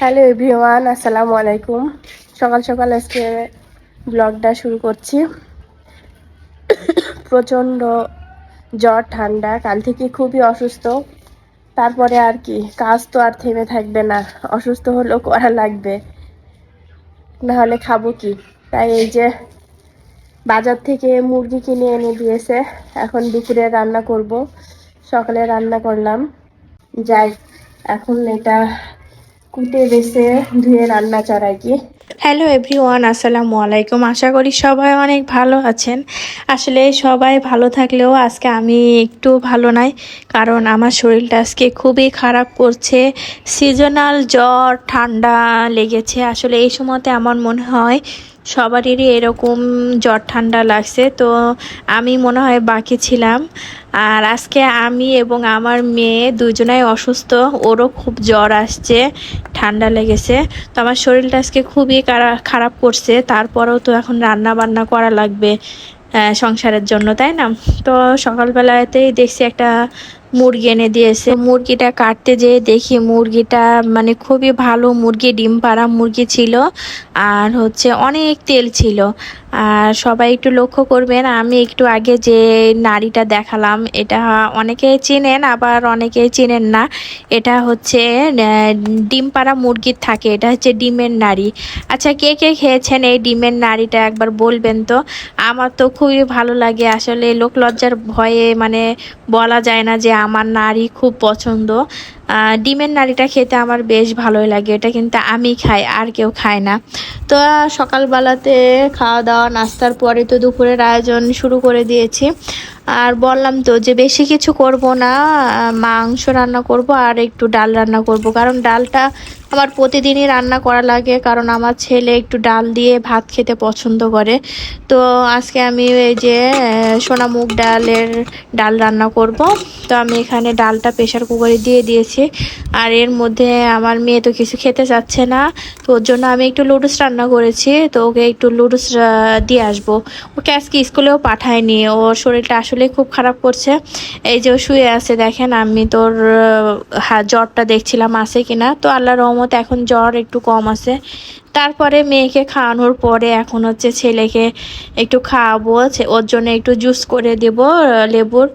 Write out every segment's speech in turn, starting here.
Hello everyone, আসসালামু আলাইকুম। সকাল সকাল আজকে ব্লগটা শুরু করছি। প্রচণ্ড জ্বর, ঠান্ডা, কাল থেকে খুবই অসুস্থ। তারপরে আর কি, কাজ তো আর থেমে থাকবে না, অসুস্থ হলেও করা লাগবে। নাহলে খাব কি? তাই এই যে বাজার থেকে মুরগি কিনে এনে দিয়েছে। এখন দুপুরে রান্না করব। সকালে রান্না করলাম। যাই, এখন এটা কুটে ধুয়ে রান্না চড়াই হ্যালো এভরিওয়ান আসসালামু আলাইকুম। আশা করি সবাই অনেক ভালো আছেন। আসলে সবাই ভালো থাকলেও আজকে আমি একটু ভালো নাই, কারণ আমার শরীরটা আজকে খুবই খারাপ করছে। সিজনাল জ্বর, ঠান্ডা লেগেছে। আসলে এই সময়তে আমার মনে হয় সবারই এরকম জ্বর ঠান্ডা লাগছে। তো আমি মনে হয় বাকি ছিলাম। আর আজকে আমি এবং আমার মেয়ে দুজনাই অসুস্থ। ওরও খুব জ্বর আসছে, ঠান্ডা লেগেছে। তো আমার শরীরটা আজকে খুবই খারাপ করছে। তারপরেও তো এখন রান্না বান্না করা লাগবে সংসারের জন্য, তাই না? তো সকালবেলাতেই দেখছি একটা মুরগি এনে দিয়েছে। মুরগিটা কাটতে যেয়ে দেখি মুরগিটা মানে খুবই ভালো মুরগি, ডিম পাড়া মুরগি ছিল আর হচ্ছে অনেক তেল ছিল। আর সবাই একটু লক্ষ্য করবেন, আমি একটু আগে যে নাড়িটা দেখালাম, এটা অনেকে চেনেন, আবার অনেকে চেনেন না। এটা হচ্ছে ডিম পাড়া মুরগির থাকে, এটা হচ্ছে ডিমের নাড়ি। আচ্ছা কে কে খেয়েছেন এই ডিমের নাড়িটা একবার বলবেন তো? আমার তো খুবই ভালো লাগে, আসলে লোক লজ্জার ভয়ে মানে বলা যায় না যে আমার নারী খুব পছন্দ। ডিমের নাড়িটা খেতে আমার বেশ ভালোই লাগে। এটা কিন্তু আমি খাই, আর কেউ খায় না। তো, সকালবেলাতে খাওয়া দাওয়া, নাস্তার পরে তো দুপুরের আয়োজন শুরু করে দিয়েছি। আর বললাম তো যে বেশি কিছু করব না মাংস রান্না করব আর একটু ডাল রান্না করব। কারণ ডালটা আমার প্রতিদিনই রান্না করা লাগে, কারণ আমার ছেলে একটু ডাল দিয়ে ভাত খেতে পছন্দ করে। তো, আজকে আমি এই যে সোনা মুগ ডালের ডাল রান্না করব। তো, আমি এখানে ডালটা প্রেশার কুকারে দিয়ে দিয়েছি। আর এর মধ্যে আমার মেয়ে তো কিছু খেতে চাচ্ছে না, তো ওর জন্য আমি একটু লুডুস রান্না করেছি, তো ওকে একটু লুডুস দিয়ে আসব। ওকে আজকে স্কুলেও পাঠায়নি, ওর শরীরটা আসলে খুব খারাপ করছে। এই যে শুয়ে আছে, দেখেন আমি তোর জ্বরটা দেখছিলাম আছে কিনা। তো আল্লাহ রহমত এখন জ্বর একটু কম আছে। তারপরে মেয়েকে খাওয়ানোর পরে এখন হচ্ছে ছেলেকে একটু খাওয়াবো ওর জন্য একটু জুস করে দেব লেবুর।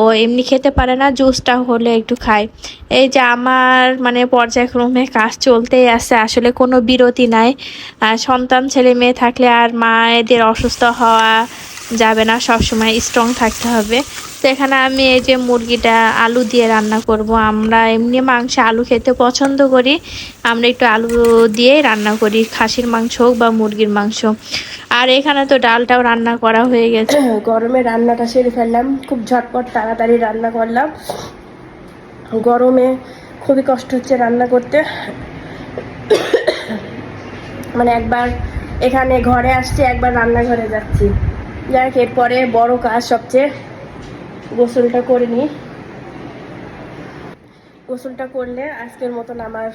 ও এমনি খেতে পারে না, জুসটা হলে একটু খায়। এই যে আমার মানে পর্যায়ক্রমে কাজ চলতেই আছে, আসলে কোনো বিরতি নাই। সন্তান, ছেলে, মেয়ে থাকলে আর মায়েদের অসুস্থ হওয়া যাবে না, সবসময় স্ট্রং থাকতে হবে। তো এখানে আমি এই যে মুরগিটা আলু দিয়ে রান্না করব। আমরা এমনি মাংস আলু খেতে পছন্দ করি। আমরা একটু আলু দিয়ে রান্না করি, খাসির মাংস হোক বা মুরগির মাংস। আর এখানে তো ডালটাও রান্না করা হয়ে গেছে। গরমে রান্নাটা সেরে ফেললাম, খুব ঝটপট তাড়াতাড়ি রান্না করলাম। গরমে খুবই কষ্ট হচ্ছে রান্না করতে। মানে একবার এখানে ঘরে আসছি, একবার রান্নাঘরে যাচ্ছি। যাই হোক, এরপরে বড় কাজ সবচেয়ে। গোসলটা করে নিই গোসলটা করলে আজকের মতন আমার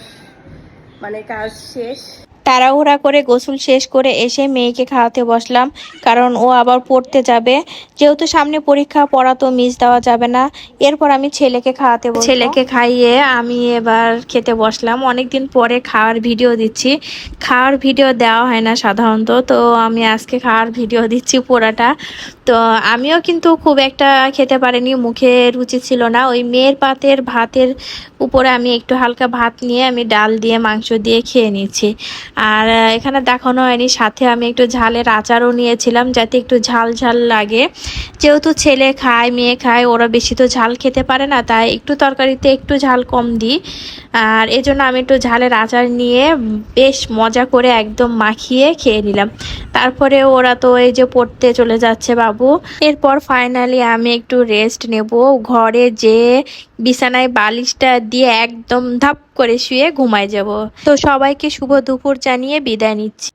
মানে কাজ শেষ। তাড়াহুড়া করে গোসল শেষ করে এসে মেয়েকে খাওয়াতে বসলাম, কারণ ও আবার পড়তে যাবে। যেহেতু সামনে পরীক্ষা, পড়া তো মিস দেওয়া যাবে না। এরপর আমি ছেলেকে খাওয়াতে ছেলেকে খাইয়ে আমি এবার খেতে বসলাম। অনেকদিন পরে খাওয়ার ভিডিও দিচ্ছি। খাওয়ার ভিডিও দেওয়া হয় না সাধারণত, তো আমি আজকে খাওয়ার ভিডিও দিচ্ছি পোড়াটা তো আমিও কিন্তু খুব একটা খেতে পারিনি, মুখে রুচি ছিল না। ওই মেয়ের পাতের ভাতের উপরে আমি একটু হালকা ভাত নিয়ে আমি ডাল দিয়ে, মাংস দিয়ে খেয়ে নিচ্ছি। আর এখানে দেখানো হয়নি। সাথে আমি একটু ঝালের আচারও নিয়েছিলাম যাতে একটু ঝাল ঝাল লাগে। যেহেতু ছেলে খায়, মেয়ে খায়, ওরা বেশি তো ঝাল খেতে পারে না, তাই একটু তরকারিতে একটু ঝাল কম দিই। আর, এজন্য আমি একটু ঝালের আচার নিয়ে বেশ মজা করে একদম মাখিয়ে খেয়ে নিলাম। তারপরে ওরা তো এই যে পড়তে চলে যাচ্ছে বাবু। এরপর ফাইনালি আমি একটু রেস্ট নেব। ঘরে যে বিছানায় বালিশটা দিয়ে একদম ধাপ করে শুয়ে ঘুমায় যাব। তো সবাইকে শুভ দুপুর জানিয়ে বিদায় নিচ্ছি।